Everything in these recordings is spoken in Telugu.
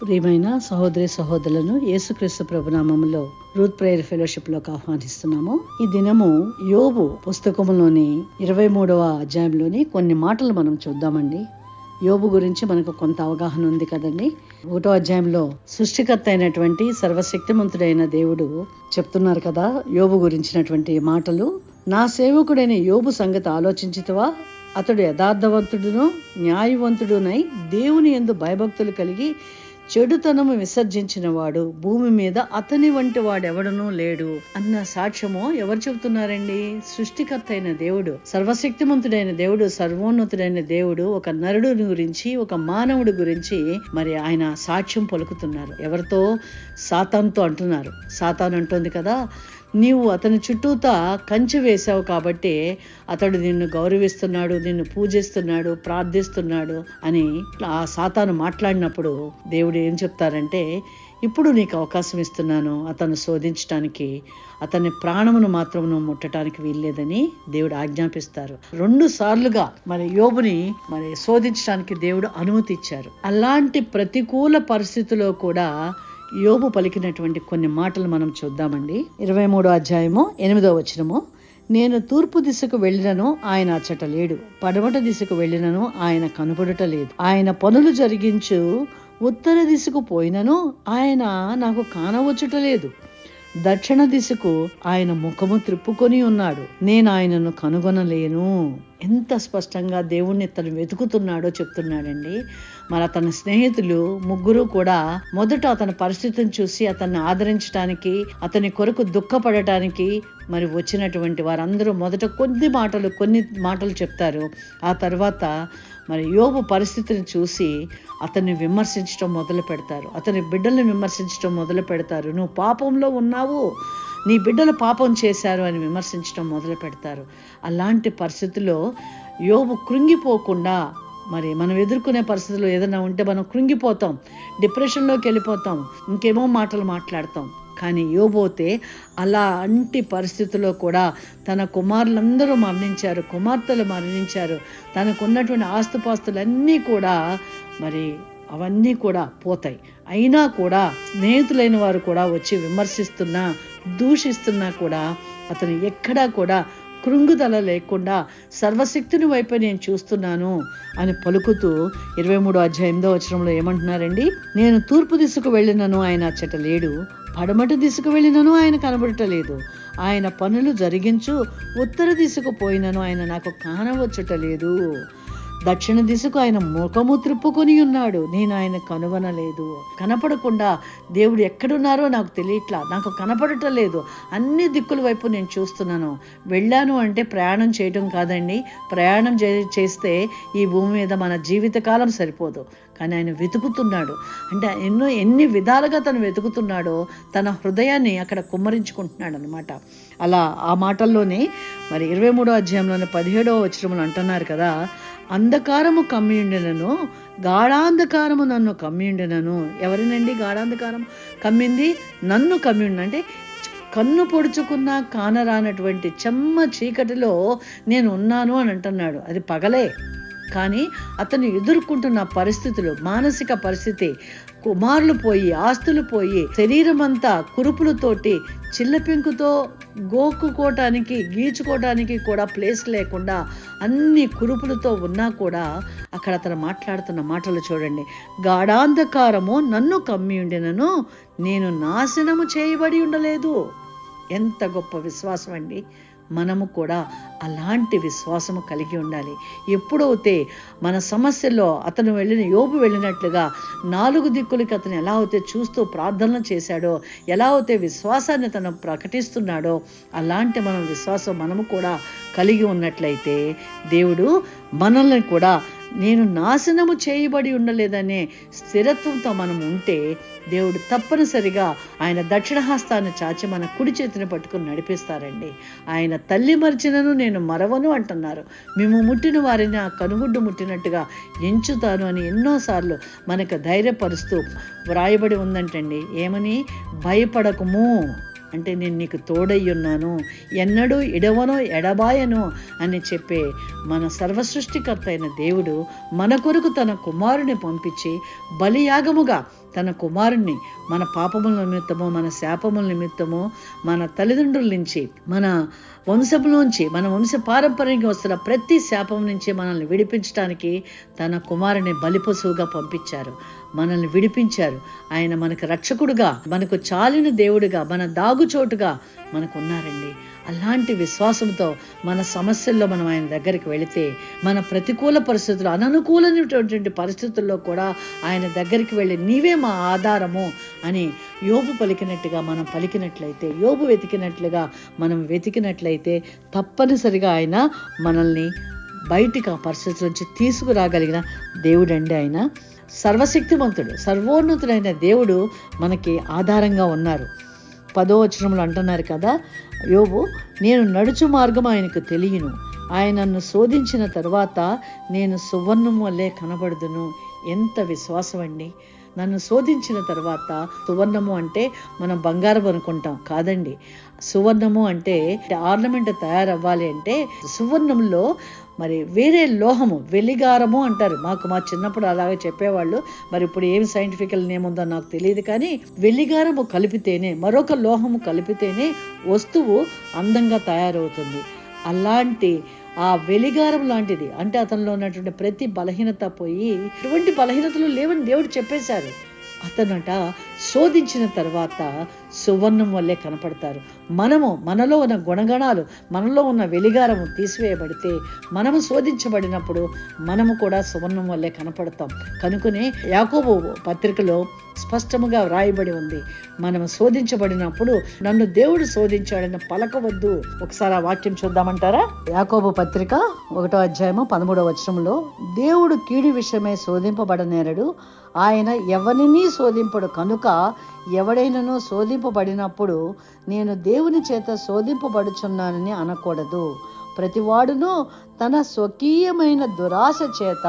ప్రియమైన సహోదరి సహోదరులను యేసుక్రీస్తు ప్రభునామంలో రూత్ ప్రేయర్ ఫెలోషిప్లోకి ఆహ్వానిస్తున్నాము. ఈ దినము యోబు పుస్తకంలోని ఇరవై మూడవ అధ్యాయంలోని కొన్ని మాటలు మనం చూద్దామండి. యోబు గురించి మనకు కొంత అవగాహన ఉంది కదండి. ఒకటో అధ్యాయంలో సృష్టికర్త అయినటువంటి సర్వశక్తిమంతుడైన దేవుడు చెప్తున్నారు కదా యోబు గురించినటువంటి మాటలు. నా సేవకుడైన యోబు సంగతి ఆలోచించితవా అతడు యథార్థవంతుడును న్యాయవంతుడునై దేవుని ఎందు భయభక్తులు కలిగి చెడుతనము విసర్జించిన వాడు భూమి మీద అతని వంటి వాడెవడనూ లేడు అన్న సాక్ష్యము ఎవరు చెబుతున్నారండి? సృష్టికర్త అయిన దేవుడు సర్వశక్తిమంతుడైన దేవుడు సర్వోన్నతుడైన దేవుడు ఒక నరుడు గురించి ఒక మానవుడి గురించి మరి ఆయన సాక్ష్యం పలుకుతున్నారు. ఎవరితో? సాతాన్తో అంటున్నారు. సాతాన్ అంటుంది కదా నీవు అతని చుట్టూతా కంచె వేశావు కాబట్టి అతడు నిన్ను గౌరవిస్తున్నాడు నిన్ను పూజిస్తున్నాడు ప్రార్థిస్తున్నాడు అని ఆ సాతాను మాట్లాడినప్పుడు దేవుడు ఏం చెప్తారంటే ఇప్పుడు నీకు అవకాశం ఇస్తున్నాను అతను శోధించటానికి అతని ప్రాణమును మాత్రమును ముట్టడానికి వీల్లేదని దేవుడు ఆజ్ఞాపిస్తారు. రెండు సార్లుగా మరి యోబుని మరి శోధించడానికి దేవుడు అనుమతి ఇచ్చారు. అలాంటి ప్రతికూల పరిస్థితిలో కూడా యోబు పలికినటువంటి కొన్ని మాటలు మనం చూద్దామండి. ఇరవై మూడో అధ్యాయము ఎనిమిదో వచనము. నేను తూర్పు దిశకు వెళ్ళినను ఆయన అచ్చట లేడు. పడమట దిశకు వెళ్ళినను ఆయన కనబడుట లేదు. ఆయన పనులు జరిగించు ఉత్తర దిశకు పోయినను ఆయన నాకు కానవచ్చుట లేదు. దక్షిణ దిశకు ఆయన ముఖము త్రిప్పుకొని ఉన్నాడు. నేను ఆయనను కనుగొనలేను. ఎంత స్పష్టంగా దేవుణ్ణి తను వెతుకుతున్నాడో చెప్తున్నాడండి. మరి అతని స్నేహితులు ముగ్గురు కూడా మొదట అతని పరిస్థితిని చూసి అతన్ని ఆదరించడానికి అతని కొరకు దుఃఖపడటానికి మరి వచ్చినటువంటి వారందరూ మొదట కొద్ది మాటలు కొన్ని మాటలు చెప్తారు. ఆ తర్వాత మరి యోబు పరిస్థితిని చూసి అతన్ని విమర్శించడం మొదలు పెడతారు. అతని బిడ్డల్ని విమర్శించడం మొదలు పెడతారు. నువ్వు పాపంలో ఉన్నావు. నీ బిడ్డలు పాపం చేశారు అని విమర్శించడం మొదలు పెడతారు. అలాంటి పరిస్థితుల్లో యోబు కృంగిపోకుండా మరి మనం ఎదుర్కొనే పరిస్థితుల్లో ఏదైనా ఉంటే మనం కృంగిపోతాం డిప్రెషన్లోకి వెళ్ళిపోతాం ఇంకేమో మాటలు మాట్లాడతాం. కానీ యోబోతే అలా అంటి పరిస్థితుల్లో కూడా తన కుమారులందరూ మరణించారు కుమార్తెలు మరణించారు. తనకున్నటువంటి ఆస్తుపాస్తులన్నీ కూడా మరి అవన్నీ కూడా పోతాయి. అయినా కూడా స్నేహితులైన వారు కూడా వచ్చి విమర్శిస్తున్నా దూషిస్తున్నా కూడా అతను ఎక్కడా కూడా కృంగుదల లేకుండా సర్వశక్తిని వైపే నేను చూస్తున్నాను అని పలుకుతూ ఇరవై మూడో అధ్యాయంలో వచనంలో ఏమంటున్నారండి? నేను తూర్పు దిశకు వెళ్ళినను ఆయన అచ్చట లేడు. పడమటి దిశకు వెళ్ళినను ఆయన కనబడటలేదు ఆయన పనులు జరిగించు ఉత్తర దిశకు పోయినను ఆయన నాకు కానవచ్చుట లేదు. దక్షిణ దిశకు ఆయన ముఖము త్రిప్పుకొని ఉన్నాడు. నేను ఆయన కనుగొనలేదు. కనపడకుండా దేవుడు ఎక్కడున్నారో నాకు తెలియట్లా. నాకు కనపడటం లేదు. అన్ని దిక్కుల వైపు నేను చూస్తున్నాను. వెళ్ళాను అంటే ప్రయాణం చేయటం కాదండి. ప్రయాణం చేస్తే ఈ భూమి మీద మన జీవితకాలం సరిపోదు. కానీ ఆయన వెతుకుతున్నాడు. అంటే ఎన్నో ఎన్ని విధాలుగా తను వెతుకుతున్నాడో తన హృదయాన్ని అక్కడ కుమ్మరించుకుంటున్నాడు అనమాట అలా ఆ మాటల్లోనే మరి ఇరవై మూడో అధ్యాయంలోని పదిహేడవ వచనములు అంటున్నారు కదా. అంధకారము కమ్మిండినను గాఢాంధకారము నన్ను కమ్మిండినను ఎవరినండి గాఢాంధకారం? కమ్మింది నన్ను కమ్మిండి అంటే కన్ను పొడుచుకున్న కానరానటువంటి చెమ్మ చీకటిలో నేను ఉన్నాను అని అంటున్నాడు. అది పగలే. కానీ అతను ఎదుర్కొంటున్న పరిస్థితులు మానసిక పరిస్థితి కుమారులు పోయి ఆస్తులు పోయి శరీరం అంతా కురుపులతోటి చిల్లపెంకుతో గోక్కుకోవటానికి గీచుకోవటానికి కూడా ప్లేస్ లేకుండా అన్ని కురుపులతో ఉన్నా కూడా అక్కడ అతను మాట్లాడుతున్న మాటలు చూడండి. గాఢాంధకారము నన్ను కమ్మి ఉండినను నేను నాశనము చేయబడి ఉండలేదు. ఎంత గొప్ప విశ్వాసం అండి మనము కూడా అలాంటి విశ్వాసము కలిగి ఉండాలి. ఎప్పుడైతే మన సమస్యల్లో అతను వెళ్ళిన యోబు వెళ్ళినట్లుగా నాలుగు దిక్కులకి అతను ఎలా అయితే చూస్తూ ప్రార్థనలు చేశాడో ఎలా అయితే విశ్వాసాన్ని తను ప్రకటిస్తున్నాడో అలాంటి మనం విశ్వాసం మనము కూడా కలిగి ఉన్నట్లయితే దేవుడు మనల్ని కూడా నేను నాశనము చేయబడి ఉండలేదనే స్థిరత్వంతో మనం ఉంటే దేవుడు తప్పనిసరిగా ఆయన దక్షిణహస్తాన్ని చాచి మన కుడి చేతిని పట్టుకుని నడిపిస్తారండి. ఆయన తల్లి మర్చినను నేను మరవను అంటున్నారు. మేము ముట్టిన వారిని ఆ కనుగుడ్డు ముట్టినట్టుగా ఎంచుతాను అని ఎన్నోసార్లు మనకు ధైర్యపరుస్తూ వ్రాయబడి ఉందంటండి. ఏమని? భయపడకము. అంటే నేను నీకు తోడయ్యున్నాను ఎన్నడూ ఎడవనో ఎడబాయను అని చెప్పే మన సర్వసృష్టికర్త అయిన దేవుడు మన కొరకు తన కుమారుని పంపించి బలియాగముగా తన కుమారుణ్ణి మన పాపముల నిమిత్తము మన శాపముల నిమిత్తము మన తల్లిదండ్రుల నుంచి మన వంశంలోంచి మన వంశ పారంపర్యంగా వస్తున్న ప్రతి శాపం నుంచి మనల్ని విడిపించడానికి తన కుమారుని బలిపశువుగా పంపించారు. మనల్ని విడిపించారు. ఆయన మనకు రక్షకుడుగా మనకు చాలిన దేవుడిగా మన దాగుచోటుగా మనకు ఉన్నారండి అలాంటి విశ్వాసంతో మన సమస్యల్లో మనం ఆయన దగ్గరికి వెళితే మన ప్రతికూల పరిస్థితులు అననుకూలమైనటువంటి పరిస్థితుల్లో కూడా ఆయన దగ్గరికి వెళ్ళి నీవే మా ఆధారము అని యోబు పలికినట్టుగా మనం పలికినట్లయితే యోబు వెతికినట్లుగా మనం వెతికినట్లయితే తప్పనిసరిగా ఆయన మనల్ని బయటికి ఆ పరిస్థితి నుంచి తీసుకురాగలిగిన దేవుడండి ఆయన. సర్వశక్తివంతుడు సర్వోన్నతుడైన దేవుడు మనకి ఆధారంగా ఉన్నారు. పదో వచనంలో అంటున్నారు కదా యోబు నేను నడుచు మార్గం ఆయనకు తెలియను. ఆయన నన్ను శోధించిన తర్వాత నేను సువర్ణం వల్లే కనబడుదును. ఎంత విశ్వాసం అండి నన్ను శోధించిన తర్వాత సువర్ణము అంటే మనం బంగారం అనుకుంటాం కాదండి. సువర్ణము అంటే ఆర్నమెంట్ తయారవ్వాలి అంటే సువర్ణంలో మరి వేరే లోహము వెలిగారము అంటారు. మాకు మా చిన్నప్పుడు అలాగే చెప్పేవాళ్ళు. మరి ఇప్పుడు ఏం సైంటిఫికల్ నేమ్ ఉందో నాకు తెలియదు కానీ వెలిగారము కలిపితేనే మరొక లోహము కలిపితేనే వస్తువు అందంగా తయారవుతుంది. అలాంటి ఆ వెలిగారం లాంటిది. అంటే అతనిలో ఉన్నటువంటి ప్రతి బలహీనత పోయి ఎటువంటి బలహీనతలు లేవని దేవుడు చెప్పేశారు. అతనట శోధించిన తర్వాత సువర్ణం వల్లే కనపడతారు. మనము మనలో ఉన్న గుణగణాలు మనలో ఉన్న వెలిగారము తీసివేయబడితే మనము శోధించబడినప్పుడు మనము కూడా సువర్ణం వల్లే కనపడతాం. కనుకనే యాకోబు పత్రికలో స్పష్టముగా వ్రాయబడి ఉంది. మనం శోధించబడినప్పుడు నన్ను దేవుడు శోధించాడని పలకవద్దు ఒకసారి ఆ వాక్యం చూద్దామంటారా? యాకోబు పత్రిక ఒకటో అధ్యాయము పదమూడవ వచనంలో దేవుడు కీడి విషయమే శోధింపబడనేరడు. ఆయన ఎవరిని శోధింపడు. కనుక ఎవడైనను శోధింపబడినప్పుడు నేను దేవుని చేత శోధింపబడుచున్నానని అనకూడదు. ప్రతివాడును తన స్వకీయమైన దురాశ చేత.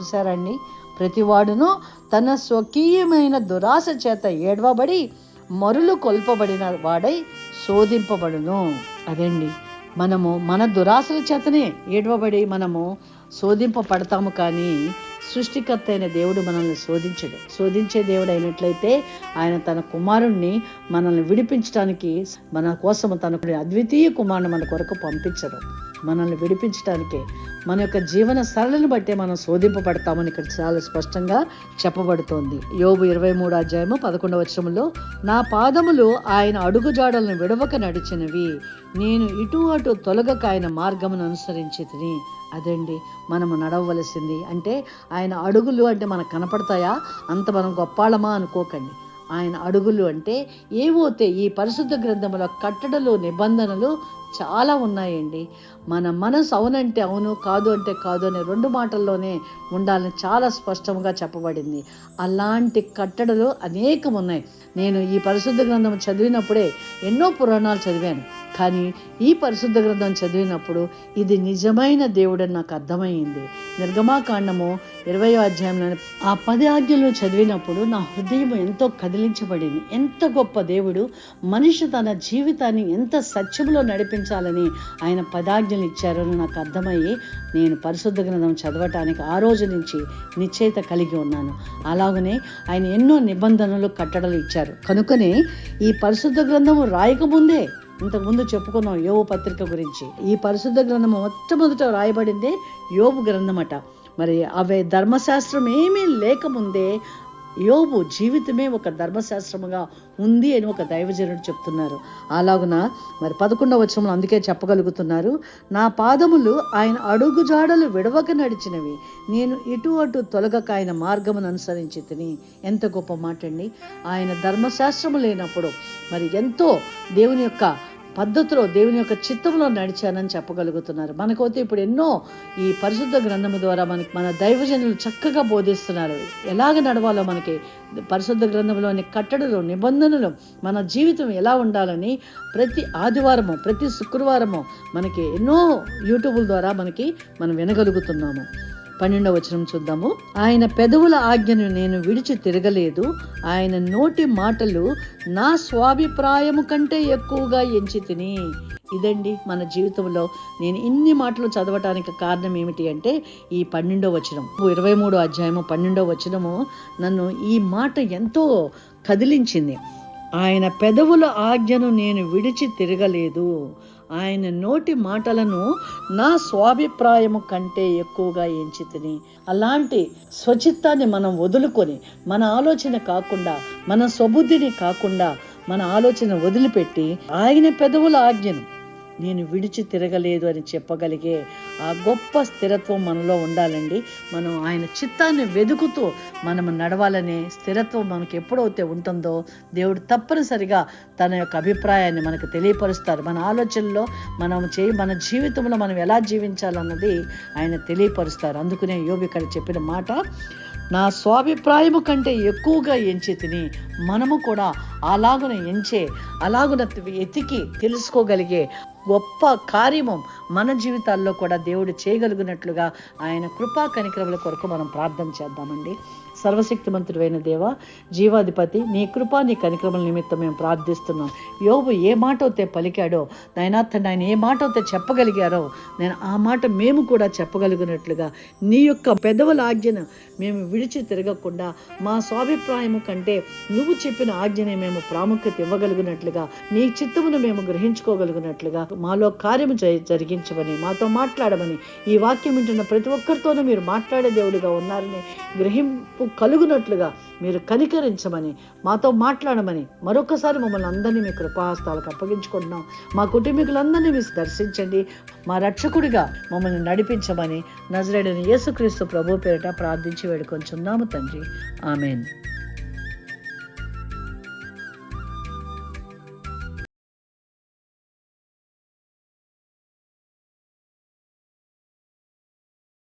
చూసారండి ప్రతివాడును తన స్వకీయమైన దురాశ చేత ఏడవబడి మరులు కొల్పబడిన వాడై శోధింపబడును. అదండి. మనము మన దురాశల చేతనే ఏడవబడి మనము శోధింపబడతాము కానీ సృష్టికర్త అయిన దేవుడు మనల్ని శోధించడు. శోధించే దేవుడు అయినట్లయితే ఆయన తన కుమారుణ్ణి మనల్ని విడిపించడానికి మన కోసం తన అద్వితీయ కుమారుని మన కొరకు పంపించడు. మనల్ని విడిపించడానికే మన యొక్క జీవన సరళిని బట్టే మనం శోధింపబడతామని ఇక్కడ చాలా స్పష్టంగా చెప్పబడుతోంది. యోబు ఇరవై మూడు అధ్యాయము పదకొండవ వచనంలో నా పాదములు ఆయన అడుగుజాడలను విడవక నడిచినవి. నేను ఇటు అటు తొలగక ఆయన మార్గమును అనుసరించి తిని అదండి మనము నడవలసింది. అంటే ఆయన అడుగులు అంటే మనకు కనపడతాయా? అంత మనం గొప్పాళమా అనుకోకండి. ఆయన అడుగులు అంటే ఏవోతే ఈ పరిశుద్ధ గ్రంథములో కట్టడలు నిబంధనలు చాలా ఉన్నాయండి. మన మనసు అవునంటే అవును కాదు అంటే కాదు అనే రెండు మాటల్లోనే ఉండాలని చాలా స్పష్టంగా చెప్పబడింది. అలాంటి కట్టడలు అనేకం ఉన్నాయి నేను ఈ పరిశుద్ధ గ్రంథం చదివినప్పుడే ఎన్నో పురాణాలు చదివాను. కానీ ఈ పరిశుద్ధ గ్రంథం చదివినప్పుడు ఇది నిజమైన దేవుడని నాకు అర్థమైంది. నిర్గమాకాండము ఇరవయో అధ్యాయంలో ఆ పది ఆజ్ఞలు చదివినప్పుడు నా హృదయం ఎంతో కదిలించబడింది. ఎంత గొప్ప దేవుడు మనిషి తన జీవితాన్ని ఎంత సత్యంలో నడిపించాలని ఆయన పదాజ్ఞలు ఇచ్చారని నాకు అర్థమయ్యి నేను పరిశుద్ధ గ్రంథం చదవటానికి ఆ రోజు నుంచి నిశ్చయిత కలిగి ఉన్నాను. అలాగనే ఆయన ఎన్నో నిబంధనలు కట్టడలు ఇచ్చారు. కనుకనే ఈ పరిశుద్ధ గ్రంథము రాయకముందే ఇంతకుముందు చెప్పుకున్నాం యోగు పత్రిక గురించి. ఈ పరిశుద్ధ గ్రంథం మొట్టమొదట రాయబడిందే యోగు గ్రంథమట. మరి అవే ధర్మశాస్త్రం ఏమీ లేకముందే యోబు జీవితమే ఒక ధర్మశాస్త్రముగా ఉంది అని ఒక దైవజనుడు చెప్తున్నారు. అలాగున? మరి పదకొండవ వచనంలో అందుకే చెప్పగలుగుతున్నారు నా పాదములు ఆయన అడుగు జాడలు విడవక నడిచినవి నేను ఇటు అటు తొలగక ఆయన మార్గమును అనుసరించి తిని. ఎంత గొప్ప మాట అండి ఆయన ధర్మశాస్త్రము లేనప్పుడు మరి ఎంతో దేవుని యొక్క పద్ధతిలో దేవుని యొక్క చిత్తంలో నడిచానని చెప్పగలుగుతున్నారు. మనకైతే ఇప్పుడు ఎన్నో ఈ పరిశుద్ధ గ్రంథము ద్వారా మనకి మన దైవజనులు చక్కగా బోధిస్తున్నారు. ఎలాగ నడవాలో మనకి పరిశుద్ధ గ్రంథంలోని కట్టడలు నిబంధనలు మన జీవితం ఎలా ఉండాలని ప్రతి ఆదివారము ప్రతి శుక్రవారము మనకి ఎన్నో యూట్యూబ్ ద్వారా మనకి మనం వినగలుగుతున్నాము. పన్నెండవ వచనం చూద్దాము. ఆయన పెదవుల ఆజ్ఞను నేను విడిచి తిరగలేదు. ఆయన నోటి మాటలు నా స్వాభిప్రాయము కంటే ఎక్కువగా ఎంచి తిని. ఇదండి మన జీవితంలో నేను ఇన్ని మాటలు చదవటానికి కారణం ఏమిటి అంటే ఈ పన్నెండో వచనం. ఇరవై మూడో అధ్యాయము పన్నెండో వచనము నన్ను ఈ మాట ఎంతో కదిలించింది. ఆయన పెదవుల ఆజ్ఞను నేను విడిచి తిరగలేదు. ఆయన నోటి మాటలను నా స్వాభిప్రాయము కంటే ఎక్కువగా ఎంచి తిని అలాంటి స్వచిత్తాన్ని మనం వదులుకొని మన ఆలోచన కాకుండా మన స్వబుద్ధిని కాకుండా మన ఆలోచన వదిలిపెట్టి ఆయన పెదవుల ఆజ్ఞను నేను విడిచి తిరగలేదు అని చెప్పగలిగే ఆ గొప్ప స్థిరత్వం మనలో ఉండాలండి. మనం ఆయన చిత్తాన్ని వెతుకుతూ మనం నడవాలనే స్థిరత్వం మనకు ఎప్పుడైతే ఉంటుందో దేవుడు తప్పనిసరిగా తన యొక్క అభిప్రాయాన్ని మనకు తెలియపరుస్తారు. మన ఆలోచనలో మనం చేయి మన జీవితంలో మనం ఎలా జీవించాలన్నది ఆయన తెలియపరుస్తారు. అందుకనే యోగి ఇక్కడ చెప్పిన మాట నా స్వాభిప్రాయము కంటే ఎక్కువగా ఎంచి తిని మనము కూడా అలాగున ఎంచే అలాగున ఎతికి తెలుసుకోగలిగే గొప్ప కార్యము మన జీవితాల్లో కూడా దేవుడు చేయగలిగినట్లుగా ఆయన కృపా కనికరముల కొరకు మనం ప్రార్థన చేద్దామండి. సర్వశక్తిమంతుడైన దేవ జీవాధిపతి నీ కృపా నీ కనిక్రమల నిమిత్తం మేము ప్రార్థిస్తున్నాం. యోబు ఏ మాట అయితే పలికాడో నైనా తండ్రి ఆయన ఏ మాట అయితే చెప్పగలిగారో నేను ఆ మాట మేము కూడా చెప్పగలిగినట్లుగా నీ యొక్క పెదవుల ఆజ్ఞను మేము విడిచి తిరగకుండా మా స్వాభిప్రాయము కంటే నువ్వు చెప్పిన ఆజ్ఞనే మేము ప్రాముఖ్యత ఇవ్వగలిగినట్లుగా నీ చిత్తమును మేము గ్రహించుకోగలిగినట్లుగా మాలో కార్యము జ- జరిగించమని మాతో మాట్లాడమని ఈ వాక్యం వింటున్న ప్రతి ఒక్కరితోనూ మీరు మాట్లాడే దేవుడిగా ఉన్నారని గ్రహింపు కలుగునట్లుగా మీరు కనికరించమని మాతో మాట్లాడమని మరొకసారి మమ్మల్ని అందరినీ మీ కృపాహస్తాలకు అప్పగించుకుంటున్నాం. మా కుటుంబీకులందరినీ మీరు దర్శించండి. మా రక్షకుడిగా మమ్మల్ని నడిపించమని నజరేడని యేసుక్రీస్తు ప్రభు పేరిట ప్రార్థించి వేడుకొంచున్నాము తండ్రి. ఆమెన్.